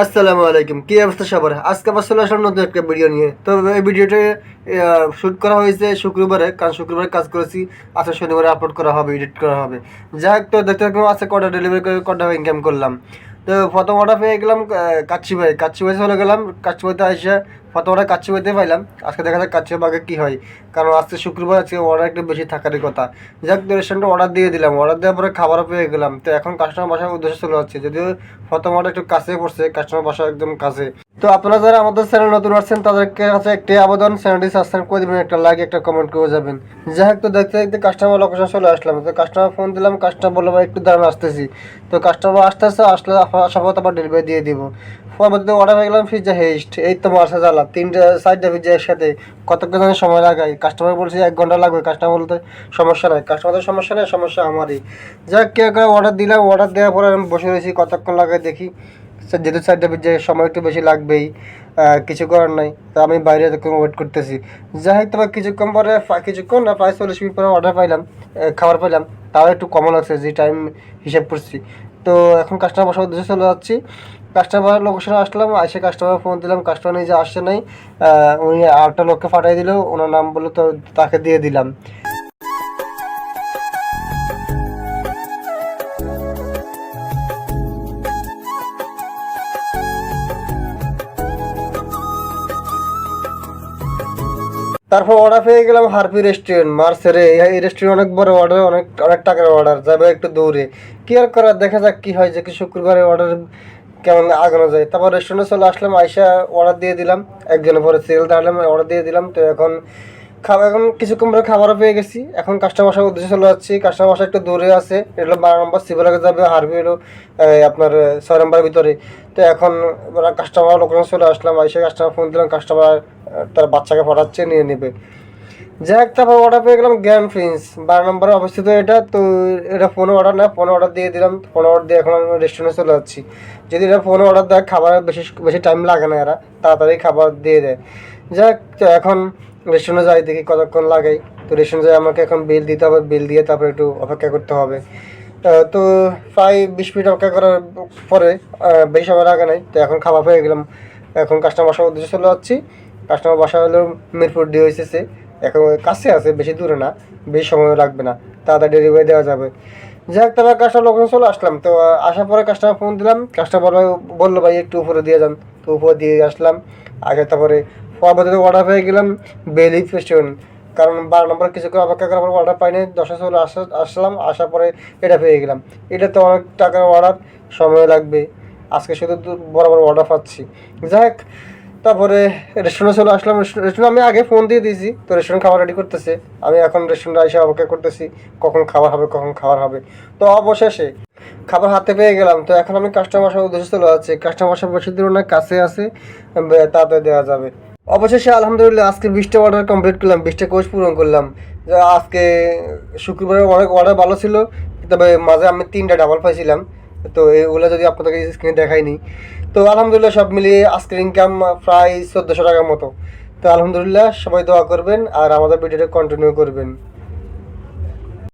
আসসালামু আলাইকুম। কি অবস্থা সবার? আজকে আবার চলে আসলাম নতুন একটা ভিডিও নিয়ে। তো এই ভিডিওটা শ্যুট করা হয়েছে শুক্রবারে, কারণ শুক্রবারে কাজ করেছি। আজকে শনিবারে আপলোড করা হবে এডিট করা হবে। যাই হোক, তো দেখতে থাকলাম আজকে কটা ডেলিভারি করে, কটা ইনকাম করলাম। তো প্রথম অর্ডার পেয়ে গেলাম কাচ্চি ভাই। কাচ্চি ভাই চলে গেলাম। কাচ্চি ভাইতে এসে প্রথম অর্ডার কাচ্চি ভাইতে পাইলাম। আজকে দেখা যাক কাচ্চি ভাগে কী হয়। কারণ আজকে শুক্রবার, আজকে অর্ডার একটু বেশি থাকারই কথা। যাক, রেস্টুরেন্টে অর্ডার দিয়ে দিলাম। অর্ডার দেওয়ার পরে খাবারও পেয়ে গেলাম। তো এখন কাস্টমার বাসার উদ্দেশ্যে চলে যাচ্ছে। যদিও অর্ডার একটু কাছে পড়ছে কাস্টমার বাসা একদম কাছে। তো আপনারা যারা আমাদের চ্যানেল নতুন আসছেন তাদেরকে কাছে একটি আবেদন চ্যানেলটি সাবস্ক্রাইব করে দেবেন, একটা লাইক একটা কমেন্ট করে যাবেন। যাই হোক, তো দেখতে দেখতে কাস্টমার লোকেশন চলে আসলাম। তো কাস্টমার ফোন দিলাম কাস্টমার বলল একটু দাঁড়ান, আসতেছি। তো কাস্টমার আস্তে আস্তে আসলে সম্ভবত আবার ডেলিভারি দিয়ে দিব। পরবর্তীতে অর্ডার হয়ে গেলাম পিজ্জা হেস্ট এই তো মার্সা জ্বালা, তিনটে, চারটে পিজ্জা একসাথে, কতক্ষণ সময় লাগাই কাস্টমার বলছে এক ঘণ্টা লাগবে কাস্টমার বলতে সমস্যা নাই কাস্টমারের সমস্যা নেই, সমস্যা আমারই। যাক, কে করে অর্ডার দিলাম অর্ডার দেওয়ার পরে আমি বসে রয়েছি, কতক্ষণ লাগাই দেখি যেহেতু চারটে পিজ্জা সময় একটু বেশি লাগবেই কিছু করার নাই, তো আমি বাইরে এতক্ষণ ওয়েট করতেছি। যাই হোক, তবে কিছুক্ষণ পরে কিছুক্ষণ না, প্রায় চল্লিশ মিনিট পরে অর্ডার পাইলাম খাবার পাইলাম, তাও একটু কমন লাগছে, যে টাইম হিসাব করছি। তো এখন কাস্টমার বসার উদ্দেশ্যে চলে যাচ্ছি। কাস্টমার লোকেশনে আসলাম এসে কাস্টমার ফোন দিলাম কাস্টমার নিজে আসছে নাই উনি আরেকটা লোককে পাঠিয়ে দিল, ওনার নাম বলে তো তাকে দিয়ে দিলাম। তারপর অর্ডার পেয়ে গেলাম হারপি রেস্টুরেন্ট মার্সেরে। এই রেস্টুরেন্ট অনেক বড় অর্ডার অনেক অনেক টাকার অর্ডার যাবে একটু দৌড়ে কি আর করার, দেখা যাক কি হয়, যে কি শুক্রবারে অর্ডার কেমন আগানো যায়। তারপর রেস্টুরেন্টে চলে আসলাম, আইসা অর্ডার দিয়ে দিলাম। একজনের পরে সেল দাঁড়ালাম অর্ডার দিয়ে দিলাম। তো এখন খাবার, এখন কিছুক্ষণ পরে খাবারও পেয়ে গেছি। এখন কাস্টমার বাসার উদ্দেশ্যে চলে যাচ্ছি। কাস্টমার বাসা একটু দূরে আছে। এটা বারো নম্বর সিভিলাকে যাবে, হারবি হলো আপনার, ছয় নম্বরের ভিতরে। তো এখন কাস্টমার লোকেশন চলে আসলাম, আইসা কাস্টমার ফোন দিলাম কাস্টমার তার বাচ্চাকে পাঠাচ্ছে নিয়ে নেবে। যাই হোক তারপর অর্ডার পেয়ে গেলাম গ্র্যান্ড প্রিন্স বারো নম্বরে অবস্থিত এটা, তো এটা ফোনে অর্ডার না ফোনে অর্ডার দিয়ে দিলাম। ফোনে অর্ডার দিয়ে এখন আমি রেস্টুরেন্টে চলে যাচ্ছি। যদি এটা ফোনে অর্ডার দেয় খাবার বেশি বেশি টাইম লাগে না এরা, তাড়াতাড়ি খাবার দিয়ে দেয়। যাই হোক, তো এখন রেস্টুরেন্টে যাই দেখি কতক্ষণ লাগে। তো রেস্টুরেন্টে যাই আমাকে এখন বিল দিতে হবে বিল দিয়ে তারপরে একটু অপেক্ষা করতে হবে। তো প্রায় বিশ মিনিট অপেক্ষা করার পরে বেশি সময় লাগে নাই তো এখন খাবার পেয়ে গেলাম। এখন কাস্টমার বাসার উদ্দেশ্যে চলে যাচ্ছি। কাস্টমার বাসা হলো মিরপুর ডি হয়েছে এখন কাছে আছে বেশি দূরে না বেশি সময় লাগবে না তাড়াতাড়ি ডেলিভারি দেওয়া যাবে। যাক তারপর কাস্টমার লোকেশন চলে আসলাম। তো আসার পরে কাস্টমার ফোন দিলাম। কাস্টমার বলল ভাই একটু উপরে দিয়ে যান। তো উপরে দিয়ে আসলাম। আগে তারপরে পরবর্তীতে অর্ডার পেয়ে গেলাম, বেলি রেস্টুরেন্ট কারণ বারো নম্বর কিছুক্ষণ অপেক্ষা করার পর অর্ডার পাইনি, দশটা চলে আসা, আসলাম, আসার পরে এটা পেয়ে গেলাম। এটা তো অনেক টাকার অর্ডার সময় লাগবে। আজকে শুধু বড় বড় অর্ডার পাচ্ছি। যাই হোক, তারপরে রেস্টুরেন্টে চলে আসলাম। রেস্টুরেন্ট আমি আগে ফোন দিয়ে দিয়েছি, তো রেস্টুরেন্ট খাবার রেডি করতেছে। আমি এখন রেস্টুরেন্টে এসে অপেক্ষা করতেছি, কখন খাবার হবে, কখন খাবার হবে। তো অবশেষে খাবার হাতে পেয়ে গেলাম। তো এখন আমি কাস্টমার সব উদ্দেশ্যে চলে যাচ্ছি। কাস্টমার সব বেশি দূর অনেক কাছে আছে তাড়াতাড়ি দেওয়া যাবে। অবশেষে আলহামদুলিল্লাহ আজকে বিশটা অর্ডার কমপ্লিট করলাম বিশটা কোর্স পূরণ করলাম। আজকে শুক্রবারে অনেক অর্ডার ভালো ছিল, তবে মাঝে আমি তিনটা ডাবল পাইছিলাম। তো এগুলো যদি আপনাদেরকে স্ক্রিনে দেখাইনি। তো আলহামদুলিল্লাহ সব মিলিয়ে আজকের ইনকাম প্রায় চোদ্দোশো টাকার মতো। তো আলহামদুলিল্লাহ সবাই দোয়া করবেন আর আমাদের ভিডিওটা কন্টিনিউ করবেন।